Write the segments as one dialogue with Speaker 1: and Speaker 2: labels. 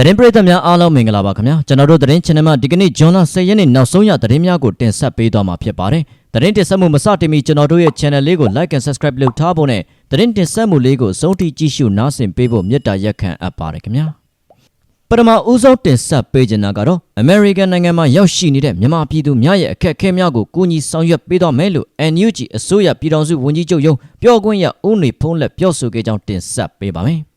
Speaker 1: သတင်းပရိသတ်များအားလုံးမင်္ဂလာပါခင်ဗျာကျွန်တော်တို့သတင်း channel မှာဒီကနေ့ဂျွန်လ10ရက်နေ့နောက်ဆုံးရသတင်းများကိုတင်ဆက်ပေးသွားမှာဖြစ်ပါတယ်သတင်းတင်ဆက်မှုမစတင်မီကျွန်တော်တို့ရဲ့ channel လေးကို like and subscribe လုပ်ထားဖို့နဲ့သတင်းတင်ဆက်မှုလေးကိုအဆုံးထိကြည့်ရှုနားဆင်ပေးဖို့မေတ္တာရက်ခံအပ်ပါတယ်ခင်ဗျာပထမဦးဆုံးတင်ဆက်ပေးချင်တာကတော့ American နိုင်ငံမှာရောက်ရှိနေတဲ့မြန်မာပြည်သူများရဲ့အခက်အခဲများကိုကူညီဆောင်ရွက်ပေးသွားမယ်လို့ NUG အစိုးရပြည်ထောင်စုဝန်ကြီးချုပ်ရုံးပြောခွင့်ရဦးနေဖုံးလက်ပြောဆိုခဲ့ကြောင်းတင်ဆက်ပေးပါမယ်။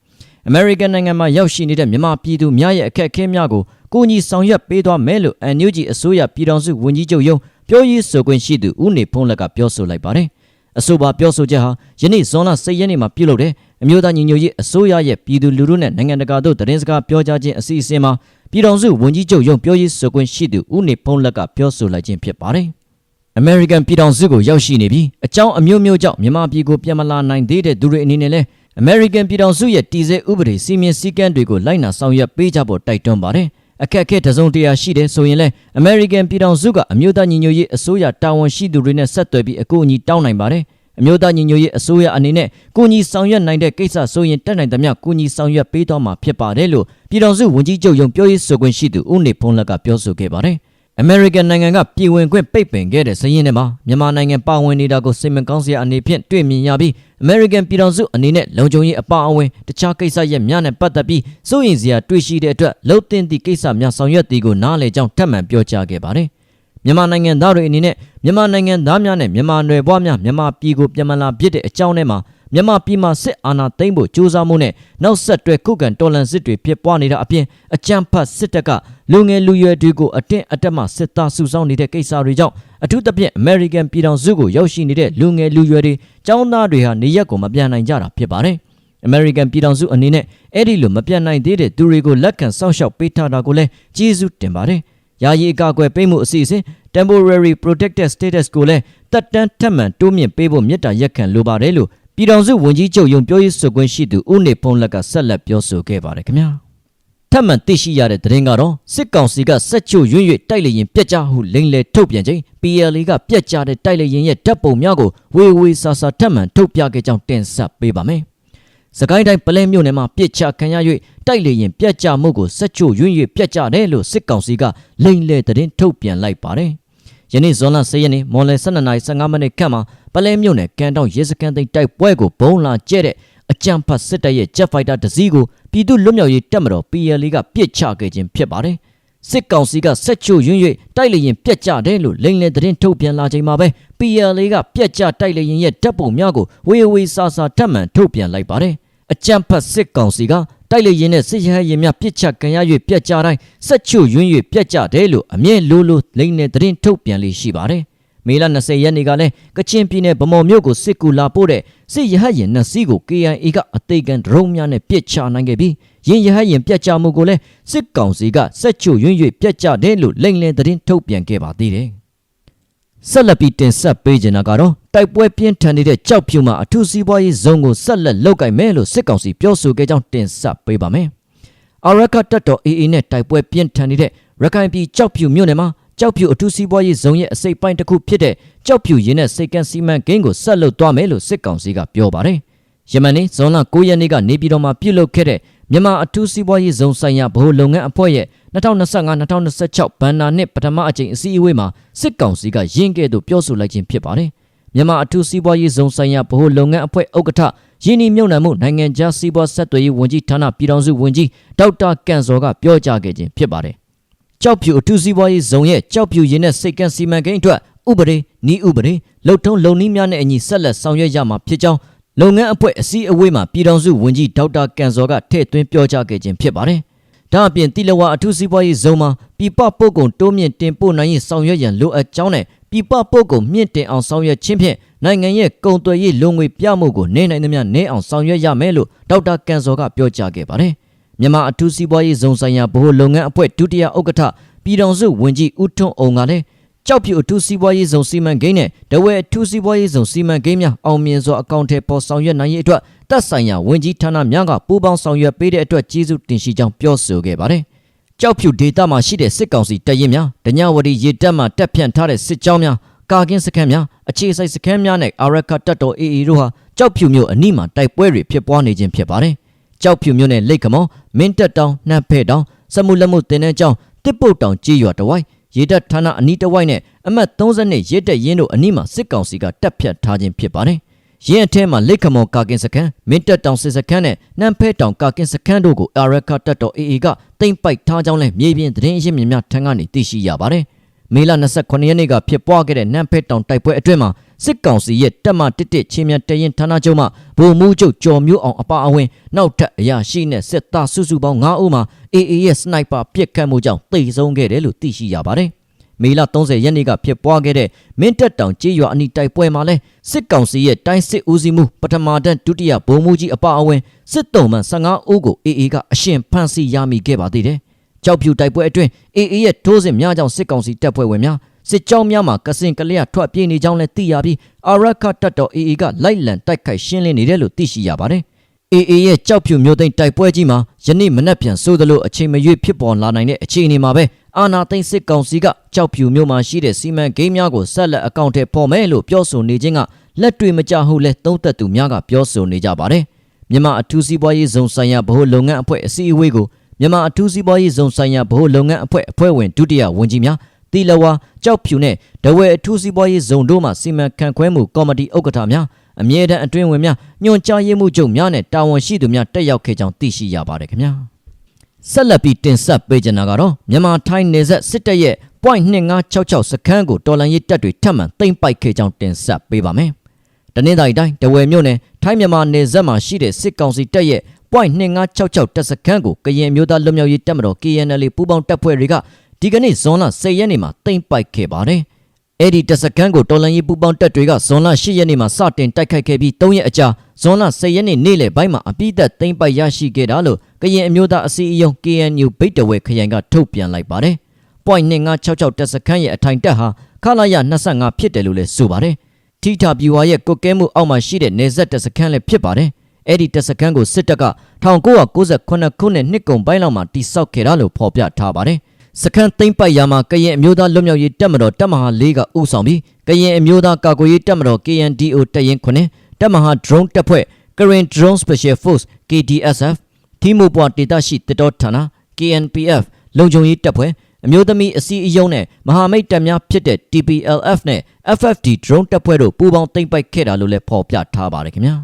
Speaker 1: American နိုင်ငံမှာရောက်ရှိနေတဲ့မြန်မာပြည်သူများရဲ့အခက်အခဲများကိုကူညီဆောင်ရွက်ပေးသွားမယ်လို့ NUG အစိုးရပြည်ထောင်စုဝန်ကြီးချုပ်ရုံးပြောရေးဆိုခွင့်ရှိသူဦးနေဖုံးလက်ကပြောဆိုလိုက်ပါတယ်။အဆိုပါပြောဆိုချက်ဟာယနေ့ဇွန်လ10ရက်နေ့မှာပြုလုပ်တဲ့အမျိုးသားညီညွတ်ရေးအစိုးရရဲ့ပြည်သူလူထုနဲ့နိုင်ငံတကာတို့သတင်းစကားပြောကြားခြင်းအစီအစဉ်မှာပြည်ထောင်စုဝန်ကြီးချုပ်ရုံးပြောရေးဆိုခွင့်ရှိသူဦးနေဖုံးလက်ကပြောဆိုလိုက်ခြင်းဖြစ်ပါတယ်။ American ပြည်ထောင်စုကိုရောက်ရှိနေပြီးအကြောင်းအမျိုးမျိုးကြောင့်မြန်မာပြည်ကိုပြန်မလာနိုင်သေးတဲ့သူတွေအနေနဲ့လည်း American ပြည်ထောင်စုရဲ့တည်ဆဲဥပဒေစီမင်းစည်းကမ်းတွေကိုလိုက်နာဆောင်ရွက်ပေးကြဖို့တိုက်တွန်းပါတယ်။အခက်အခဲတစ်စုံတစ်ရာရှိတဲ့ဆိုရင်လည်း American ပြည်ထောင်စုကအမျိုးသားညီညွတ်ရေးအစိုးရတာဝန်ရှိသူတွေနဲ့ဆက်သွယ်ပြီးအကူအညီတောင်းနိုင်ပါတယ်။အမျိုးသားညီညွတ်ရေးအစိုးရအနေနဲ့ကူညီဆောင်ရွက်နိုင်တဲ့ကိစ္စဆိုရင်တက်နိုင်သမျှကူညီဆောင်ရွက်ပေးသွားမှာဖြစ်ပါတယ်လို့ပြည်ထောင်စုဝန်ကြီးချုပ်ရုံးပြောရေးဆိုခွင့်ရှိသူဦးနေဖုံးလက်ကပြောဆိုခဲ့ပါတယ်။ American နိုင်ငံကပြည်ဝင်ခွင့်ပိတ်ပင်ခဲ့တဲ့စည်ရင်းထဲမှာမြန်မာနိုင်ငံပါဝင်နေတာကိုစိတ်မကောင်းစရာအနေဖြင့်တွေ့မြင်ရပြီး American ပြည်ထောင်စုအနေနဲ့လုံခြုံရေးအပါအဝင်တခြားကိစ္စရပ်များနဲ့ပတ်သက်ပြီးစိုးရိမ်စရာတွေ့ရှိတဲ့အတွက်လှုပ်သင့်သည့်ကိစ္စများဆောင်ရွက်သည်ကိုနားလည်ကြောင်းထပ်မံပြောကြားခဲ့ပါတယ်။မြန်မာနိုင်ငံသားတွေအနေနဲ့မြန်မာနိုင်ငံသားများနဲ့မြန်မာနွယ်ဘွားများမြန်မာပြည်ကိုပြန်မလာဖြစ်တဲ့အကြောင်းထဲမှာ မြန်မာပြည်မှာစစ်အာဏာသိမ်းဖို့ကြိုးစားမှုနဲ့နောက်ဆက်တွဲခုခံတော်လှန်စစ်တွေဖြစ်ပွားနေတာအပြင်အကြမ်းဖက်စစ်တပ်ကလူငယ်လူရွယ်တွေကိုအတင်းအတက်မှစစ်သားစုဆောင်းနေတဲ့ကိစ္စတွေကြောင့်အထူးသဖြင့် American ပြည်ထောင်စုကိုရောက်ရှိနေတဲ့လူငယ်လူရွယ်တွေចောင်းသားတွေဟာနေရက်ကိုမပြန်နိုင်ကြတာဖြစ်ပါတယ်။ American ပြည်ထောင်စုအနေနဲ့အဲ့ဒီလိုမပြန်နိုင်သေးတဲ့သူတွေကိုလက်ခံစောင့်ရှောက်ပေးထားတာကိုလည်းကျေးဇူးတင်ပါတယ်။ယာယီအကာအကွယ်ပေးမှုအစီအစဉ် temporary protected status ကိုလည်းတက်တန်းထပ်မံတိုးမြင့်ပေးဖို့မြစ်တာရက်ခံလိုပါတယ်လို့ ပြည်ထောင်စုဝန်ကြီးချုပ်ယုံပြောရေးဆိုခွင့်ရှိသူဦးနေဖုံးလက်ကဆက်လက်ပြောဆိုခဲ့ပါတယ်ခင်ဗျာထပ်မံသိရှိရတဲ့သတင်းကတော့စစ်ကောင်စီကစက်ချိုရွံ့ရွတိုက်လေရင်ပြက်ကြဟုလိန်လေထုတ်ပြန်ချိန် PLA ကပြက်ကြတဲ့တိုက်လေရင်ရဲ့ဓာတ်ပုံများကိုဝေဝေဆာဆာထပ်မံထုတ်ပြခဲ့ကြောင်းတင်ဆက်ပေးပါမယ်။စကိုင်းတိုင်းပလဲမြို့နယ်မှာပြစ်ချခံရ၍တိုက်လေရင်ပြက်ကြမှုကိုစက်ချိုရွံ့ရွပြက်ကြတယ်လို့စစ်ကောင်စီကလိန်လေသတင်းထုတ်ပြန်လိုက်ပါတယ်။ ယနေ့ဇွန်လ10ရက်နေ့မွန်လယ်12:15မိနစ်ခန့်မှာပလဲမြို့နယ်ကန်တောင်ရဲစခန်းသိမ်းတိုက်ပွဲကိုဘုံလာကျဲတဲ့အကြံဖတ်စစ်တပ်ရဲ့ Jet Fighter တစ်စီးကိုပြည်သူ့လွတ်မြောက်ရေးတပ်မတော် PLA ကပြစ်ချခဲ့ခြင်းဖြစ်ပါတယ်။စစ်ကောင်စီကဆက်ချိုရွံ့ရွတိုက်လေရင်ပြက်ကြတယ်လို့လိန်လေသတင်းထုတ်ပြန်လာချိန်မှာပဲ PLA ကပြက်ကြတိုက်လေရင်ရဲ့တပ်ပုံများကိုဝေဝေဆာဆာထပ်မံထုတ်ပြန်လိုက်ပါတယ်။အကြံဖတ်စစ်ကောင်စီက တိုက်လေရင်နဲ့စစ်ရဟရင်များပြစ်ချခံရ၍ပြက်ကြတိုင်းဆက်ချိုရွံ့ရွပြက်ကြတယ်လို့အမြဲလိုလိုလိန်လေသတင်းထုတ်ပြန်လေးရှိပါတယ်။မေလ20ရက်နေ့ကလည်းကချင်ပြည်နယ်ဗမော်မြို့ကိုစစ်ကူလာပို့တဲ့စစ်ရဟတ်ရင်နှစ်စီးကို KIA ကအသေးကန်ဒရုန်းများနဲ့ပစ်ချနိုင်ခဲ့ပြီးရင်ရဟတ်ရင်ပြတ်ကျမှုကိုလည်းစစ်ကောင်စီကစက်ချိုရွံ့ရွပြတ်ကျတယ်လို့လိန်လင်သတင်းထုတ်ပြန်ခဲ့ပါသေးတယ်။ ဆက်လက်ပြီးတင်ဆက်ပေးကြတာကတော့တိုက်ပွဲပြင်းထန်နေတဲ့ကြောက်ဖြူမှာအထူးစီးပွားရေးဇုံကိုဆက်လက်လုတ်ကင်မယ်လို့စစ်ကောင်စီပြောဆိုခဲ့ကြောင်းတင်ဆက်ပေးပါမယ်။အာရကတပ်တော် AA နဲ့တိုက်ပွဲပြင်းထန်နေတဲ့ရခိုင်ပြည်ကြောက်ဖြူမြို့နယ်မှာကြောက်ဖြူအထူးစီးပွားရေးဇုံရဲ့အစိပ်ပိုင်းတစ်ခုဖြစ်တဲ့ကြောက်ဖြူရင်းနဲ့စိတ်ကန်းစီမံကိန်းကိုဆက်လုပ်သွားမယ်လို့စစ်ကောင်စီကပြောပါတယ်။ ယမန်နေ့ဇွန်လ9ရက်နေ့ကနေပြည်တော်မှာပြုလုပ်ခဲ့တဲ့မြန်မာအထူးစီးပွားရေးဇုံဆိုင်ရာဗဟိုလုပ်ငန်းအဖွဲ့ရဲ့2025-2026ဘဏ္ဍာနှစ်ပထမအကြိမ်အစည်းအဝေးမှာစစ်ကောင်စီကရင်းကဲ့သို့ပြောဆိုလိုက်ခြင်းဖြစ်ပါတယ်။မြန်မာအထူးစီးပွားရေးဇုံဆိုင်ရာဗဟိုလုပ်ငန်းအဖွဲ့ဥက္ကဋ္ဌယင်းဒီမြုံနယ်မှုနိုင်ငံခြားစီးပွားဆက်သွယ်ရေးဝန်ကြီးဌာနပြည်ထောင်စုဝန်ကြီးဒေါက်တာကန်စောကပြောကြားခဲ့ခြင်းဖြစ်ပါတယ်ကြောက်ဖြူအထူးစီးပွားရေးဇုံရဲ့ကြောက်ဖြူရင်းနဲ့စိတ်ကန်းစီမံကိန်းအတွက်ဥပဒေနီးဥပဒေလုံထုံးလုံနည်းများနဲ့အညီဆက်လက်ဆောင်ရွက်ရမှာဖြစ်ကြောင်း လုပ်ငန်းအဖွဲ့အစည်းအဝေးမှာပြည်ထောင်စုဝန်ကြီးဒေါက်တာကန်စောကထည့်သွင်းပြောကြားခဲ့ခြင်းဖြစ်ပါတယ်။ဒါအပြင်တိလဝါအထူးစီးပွားရေးဇုံမှာပြပပို့ကုန်တိုးမြင့်တင်ပို့နိုင်ရေးဆောင်ရွက်ရန်လိုအပ်ကြောင်းနဲ့ပြပပို့ကုန်မြင့်တင်အောင်ဆောင်ရွက်ခြင်းဖြင့်နိုင်ငံရဲ့ကုန်သွယ်ရေးလုံငွေပြမှုကိုနေနိုင်သမျှနေအောင်ဆောင်ရွက်ရမယ်လို့ဒေါက်တာကန်စောကပြောကြားခဲ့ပါတယ်။မြန်မာအထူးစီးပွားရေးဇုံဆိုင်ရာဗဟိုလုပ်ငန်းအဖွဲ့ဒုတိယဥက္ကဋ္ဌပြည်တော်စုဝန်ကြီးဦးထွန်းအောင်ကလည်း ကြောက်ဖြူအထူးစီးပွားရေးဇုံစီမံကိန်းနဲ့တဝဲအထူးစီးပွားရေးဇုံစီမံကိန်းများအောင်မြင်စွာအကောင့်ထဲပေါ်ဆောင်ရွက်နိုင်ရေးအတွက်တပ်ဆိုင်ရာဝန်ကြီးဌာနများကပူးပေါင်းဆောင်ရွက်ပေးတဲ့အတွက်ကျေးဇူးတင်ရှိကြောင်းပြောဆိုခဲ့ပါတယ်။ကြောက်ဖြူဒေသမှာရှိတဲ့စစ်ကောင်စီတပ်ရင်းများဒညဝတီရေတပ်မှတပ်ဖြန့်ထားတဲ့စစ်ကြောင်းများကာကင်းစခန်းများအခြေစိုက်စခန်းများနဲ့အာရခတ်တပ်တော် AA တို့ဟာကြောက်ဖြူမြို့အနီးမှာတိုက်ပွဲတွေဖြစ်ပွားနေခြင်းဖြစ်ပါတယ်။ကြောက်ဖြူမြို့နယ်လိတ်ခမော်မင်းတက်တောင်နှမ်းဖဲ့တောင်စက်မှုလက်မှုတင်တဲ့ကြောင်တစ်ပုတ်တောင်ကြေးရွာတဝိုက် ရေတပ်ဌာနအနီးတစ်ဝိုက်နဲ့အမှတ်32ရဲတပ်ရင်းတို့အနီးမှာစစ်ကောင်စီကတပ်ဖြတ်ထားခြင်းဖြစ်ပါတယ်။ရင်းအထဲမှာလိတ်ခမော်ကာကင်စခန်းမင်းတက်တောင်စစ်စခန်းနဲ့နှမ်းဖဲတောင်ကာကင်စခန်းတို့ကိုအာရခတပ်တော် AA ကတိမ့်ပိုက်ထားကြောင်းလဲမြေပြင်သတင်းအရင်းမြစ်များထံကနေသိရှိရပါတယ်။မေလ29ရက်နေ့ကဖြစ်ပွားခဲ့တဲ့နမ်ဖဲတောင်တိုက်ပွဲအတွင်းမှာ စစ်ကောင်စီရဲ့တပ်မတစ်တစ်ချင်းမြတ်တရင်ဌာနချုပ်မှဗိုလ်မှူးချုပ်ကျော်မျိုးအောင်အပါအဝင်နောက်ထပ်အရာရှိနဲ့စစ်သားစုစုပေါင်း9ဦးမှာ AA ရဲ့စနိုက်ပါပစ်ခတ်မှုကြောင့်တိတ်ဆုံးခဲ့တယ်လို့သိရှိရပါတယ်။မေလ30ရက်နေ့ကဖြစ်ပွားခဲ့တဲ့မင်းတပ်တောင်ကြေးရွာအနီးတိုက်ပွဲမှာလဲစစ်ကောင်စီရဲ့တိုင်းစစ်ဦးစီးမှုပထမတန်းဒုတိယဗိုလ်မှူးကြီးအပါအဝင်စစ်တုံးမှန်15ဦးကို AA ကအရှင်ဖမ်းဆီးရမိခဲ့ပါသေးတယ်။ကြောက်ဖြူတိုက်ပွဲအတွင်း AA ရဲ့ထိုးစစ်များကြောင့်စစ်ကောင်စီတပ်ဖွဲ့ဝင်များ စစ်ကြောင်းများမှာကစင်ကလျက်ထွက်ပြေးနေကြောင်းလည်းသိရပြီးအာရခတပ်တော် AA ကလိုက်လံတိုက်ခိုက်ရှင်းလင်းနေတယ်လို့သိရှိရပါတယ်။ AA ရဲ့ကြောက်ဖြူမျိုးသိမ်းတိုက်ပွဲကြီးမှာယနေ့မနက်ပြန်ဆိုသလိုအချိန်မရွေးဖြစ်ပေါ်လာနိုင်တဲ့အခြေအနေမှာပဲအာနာသိန်းစစ်ကောင်စီကကြောက်ဖြူမျိုးမှာရှိတဲ့စီမံကိန်းများကိုဆက်လက်အကောင့်ထဲပေါ်မယ်လို့ပြောဆိုနေခြင်းကလက်တွေ့မကျဟုလဲသုံးသက်သူများကပြောဆိုနေကြပါတယ်။မြန်မာအထူးစီးပွားရေးဇုံဆိုင်ရာဗဟိုလုပ်ငန်းအဖွဲ့အစည်းအဝေးကိုမြန်မာအထူးစီးပွားရေးဇုံဆိုင်ရာဗဟိုလုပ်ငန်းအဖွဲ့အဖွဲ့ဝင်ဒုတိယဝန်ကြီးများ တီလဝါကြောက်ဖြူနဲ့ဒဝဲအထူးစီးပွားရေးဇုံတို့မှစီမံခန့်ခွဲမှုကော်မတီဥက္ကဋ္ဌများအမြဲတမ်းအတွင်းဝင်များညွှန်ကြားရေးမှုချုပ်များနဲ့တာဝန်ရှိသူများတက်ရောက်ခဲ့ကြောင်းသိရှိရပါတယ်ခင်ဗျာဆက်လက်ပြီးတင်ဆက်ပေးကြတာကတော့မြန်မာထိုင်းနေဆက်စစ်တပ်ရဲ့ .2566 စခန်းကိုတော်လန်ရေးတပ်တွေထပ်မံသိမ်းပိုက်ခဲ့ကြောင်းတင်ဆက်ပေးပါမယ်တနင်္သာရီတိုင်းတဝယ်မြို့နယ်ထိုင်းမြန်မာနယ်စပ်မှာရှိတဲ့စစ်ကောင်စီတပ်ရဲ့ .2566 တပ်စခန်းကိုကရင်မျိုးသားလွတ်မြောက်ရေးတပ်မတော် KNL ပူးပေါင်းတပ်ဖွဲ့တွေက ဒီကနေ့ဇွန်လ10ရက်နေ့မှာတိမ့်ပိုက်ခဲ့ပါတယ်။အဲ့ဒီတပ်စခန်းကိုတော်လန်ရေးပူးပေါင်းတပ်တွေကဇွန်လ10ရက်နေ့မှာစတင်တိုက်ခိုက်ခဲ့ပြီး3ရက်အကြာဇွန်လ10ရက်နေ့နေ့လယ်ပိုင်းမှာအပိသက်တိမ့်ပိုက်ရရှိခဲ့တာလို့ကရင်အမျိုးသားအစည်းအရုံး KNU ဗိတ်တဝဲခရိုင်ကထုတ်ပြန်လိုက်ပါတယ်။ .2566 တပ်စခန်းရဲ့အထိုင်တပ်ဟာခလာရ25ဖြစ်တယ်လို့လည်းဆိုပါတယ်။ထိထာပြူဝါရဲ့ကုတ်ကဲမှုအောက်မှာရှိတဲ့နေဆက်တပ်စခန်းလည်းဖြစ်ပါတယ်။အဲ့ဒီတပ်စခန်းကိုစစ်တပ်က1998ခုနှစ်နှစ်ကုန်ပိုင်းလောက်မှာတိစောက်ခဲ့တာလို့ဖော်ပြထားပါတယ်။ စခန်းသိမ့်ပိုက်ရာမှာကရင်အမျိုးသားလွတ်မြောက်ရေးတပ်မတော်တပ်မဟာ၄ကဥဆောင်ပြီးကရင်အမျိုးသားကာကွယ်ရေးတပ်မတော် KNDO တပ်ရင်း9တပ်မဟာ drone တပ်ဖွဲ့ Karen Drone Special Force KDSF ထီမိုပွားဒေတာရှိတတော်ဌာန KNPF လုံခြုံရေးတပ်ဖွဲ့အမျိုးသမီးအစည်းအရုံးနဲ့မဟာမိတ်တပ်များဖြစ်တဲ့ TPLF နဲ့ FFD drone တပ်ဖွဲ့တို့ပူးပေါင်းသိမ့်ပိုက်ခဲ့တာလို့လည်းဖော်ပြထားပါတယ်ခင်ဗျာ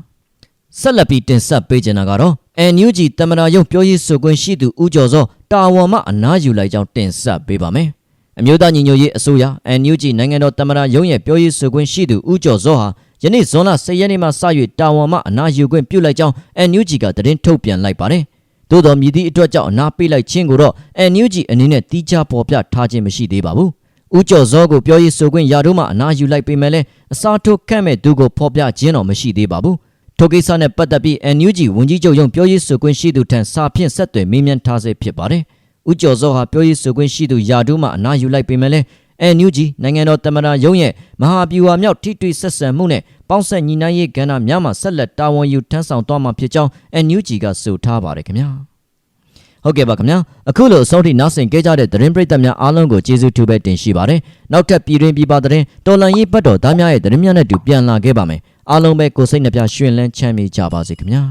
Speaker 1: ဆက်လက်ပြီးတင်ဆက်ပေးကြတာကတော့ NUG တမနာယုံပြောရေးဆိုခွင့်ရှိသူဦးကျော်စောတာဝန်မှအနားယူလိုက်ကြောင်းတင်ဆက်ပေးပါမယ်။အမျိုးသားညီညွတ်ရေးအစိုးရ NUG နိုင်ငံတော်တမနာယုံရဲ့ပြောရေးဆိုခွင့်ရှိသူဦးကျော်စောဟာယနေ့ဇွန်လ10ရက်နေ့မှစ၍တာဝန်မှအနားယူခွင့်ပြုလိုက်ကြောင်း NUG ကသတင်းထုတ်ပြန်လိုက်ပါတယ်။သို့တော်မြည်သည့်အတွက်ကြောင့်အနားပေးလိုက်ခြင်းကိုတော့ NUG အနေနဲ့တီးခြားပေါ်ပြထားခြင်းမရှိသေးပါဘူး။ဦးကျော်စောကိုပြောရေးဆိုခွင့်ရာတို့မှအနားယူလိုက်ပေမဲ့လည်းအစားထိုးခန့်မဲ့သူကိုဖော်ပြခြင်းတော့မရှိသေးပါဘူး။ ထိုကိစ္စနဲ့ပတ်သက်ပြီး NUG ဝန်ကြီးချုပ်ရုံးပြောရေးဆိုခွင့်ရှိသူထံစာဖြင့်ဆက်သွယ်မေးမြန်းထားဆဲဖြစ်ပါတယ်။ဦးကျော်စောဟာပြောရေးဆိုခွင့်ရှိသူယာဒူးမှအနားယူလိုက်ပေမဲ့လည်း NUG နိုင်ငံတော်တမန်ရုံးရဲ့မဟာဗျူဟာမြောက်ထိတွေ့ဆက်ဆံမှုနဲ့ပေါင်းဆက်ညီနိုင်ရေးကဏ္ဍများမှာဆက်လက်တာဝန်ယူထမ်းဆောင်သွားမှာဖြစ်ကြောင်း NUG ကဆိုထားပါတယ်ခင်ဗျာ။ဟုတ်ကဲ့ပါခင်ဗျာအခုလိုအဆုံးထိနားဆင်ကြကြတဲ့သတင်းပရိသတ်များအားလုံးကိုကျေးဇူးတူပဲတင်ရှိပါတယ်နောက်ထပ်ပြည်တွင်ပြည်ပသတင်းတော်လန်ရေးဘတ်တော်သားများရဲ့သတင်းများနဲ့တူပြန်လာခဲ့ပါမယ် အားလုံးပဲကိုစိတ်နှပြရွှင်လန်းချမ်းမြေ့ကြပါစေခင်ဗျာ